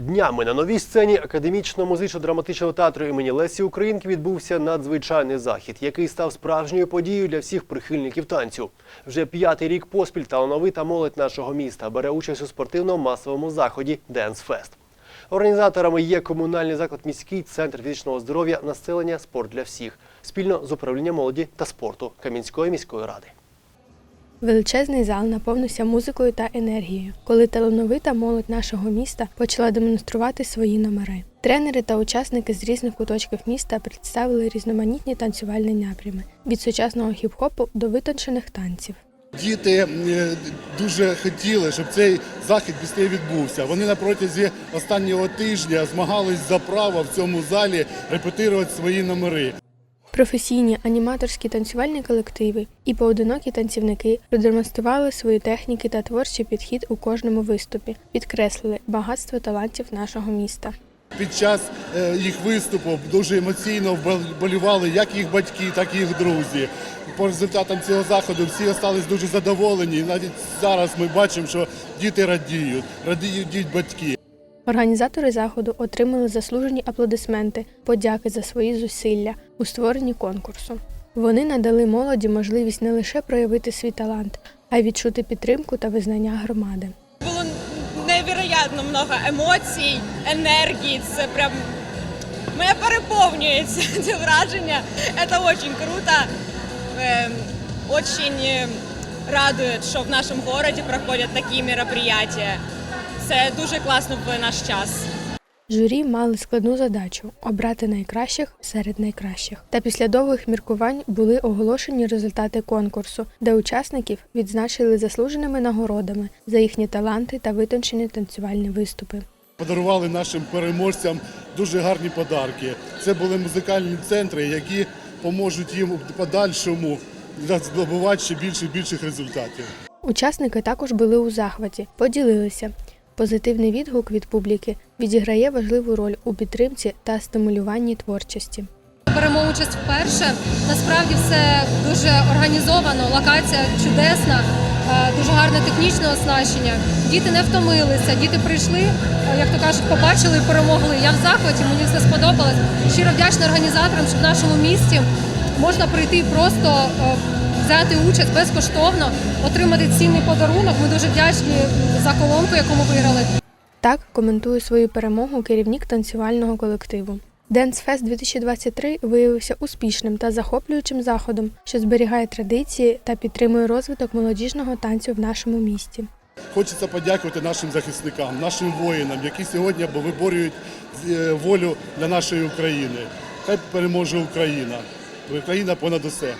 Днями на новій сцені академічного музично-драматичного театру імені Лесі Українки відбувся надзвичайний захід, який став справжньою подією для всіх прихильників танцю. Вже п'ятий рік поспіль талановита молодь нашого міста бере участь у спортивно-масовому заході Денс Фест. Організаторами є комунальний заклад міський центр фізичного здоров'я населення Спорт для всіх спільно з управлінням молоді та спорту Кам'янської міської ради. Величезний зал наповнився музикою та енергією, коли талановита молодь нашого міста почала демонструвати свої номери. Тренери та учасники з різних куточків міста представили різноманітні танцювальні напрями від сучасного хіп-хопу до витончених танців. Діти е, дуже хотіли, щоб цей захід швидше відбувся. Вони на протязі останнього тижня змагались за право в цьому залі репетирувати свої номери. Професійні аніматорські танцювальні колективи і поодинокі танцівники продемонстрували свої техніки та творчий підхід у кожному виступі, підкреслили багатство талантів нашого міста. Під час е, їх виступу дуже емоційно вболівали як їх батьки, так і їх друзі. По результатам цього заходу всі залишились дуже задоволені. Навіть зараз ми бачимо, що діти радіють, радіють батьки. Організатори заходу отримали заслужені аплодисменти, подяки за свої зусилля у створенні конкурсу. Вони надали молоді можливість не лише проявити свій талант, а й відчути підтримку та визнання громади. Було невероятно много емоцій, енергії. Це прям мене переповнюється це враження. Це дуже круто. Ем, Очень е, радує, що в нашому місті проходять такі мероприятия. Це дуже класно в наш час. Журі мали складну задачу обрати найкращих серед найкращих. Та після довгих міркувань були оголошені результати конкурсу, де учасників відзначили заслуженими нагородами за їхні таланти та витончені танцювальні виступи. Подарували нашим переможцям дуже гарні подарки. Це були музикальні центри, які поможуть їм у подальшому здобувати ще більше більших результатів. Учасники також були у захваті, поділилися. Позитивний відгук від публіки відіграє важливу роль у підтримці та стимулюванні творчості. Беремо участь вперше. Насправді все дуже організовано, локація чудесна, е, дуже гарне технічне оснащення. Діти не втомилися, діти прийшли, е, як то кажуть, побачили і перемогли. Я в захваті, мені все сподобалось. Щиро вдячна організаторам, що в нашому місті можна прийти і просто е, взяти участь безкоштовно, отримати цінний подарунок. Ми дуже вдячні за колонку, яку ми виграли. Так коментує свою перемогу керівник танцювального колективу. Dance Fest 2023 виявився успішним та захоплюючим заходом, що зберігає традиції та підтримує розвиток молодіжного танцю в нашому місті. Хочеться подякувати нашим захисникам, нашим воїнам, які сьогодні виборюють е, волю для нашої України. Хай переможе Україна. Україна понад усе.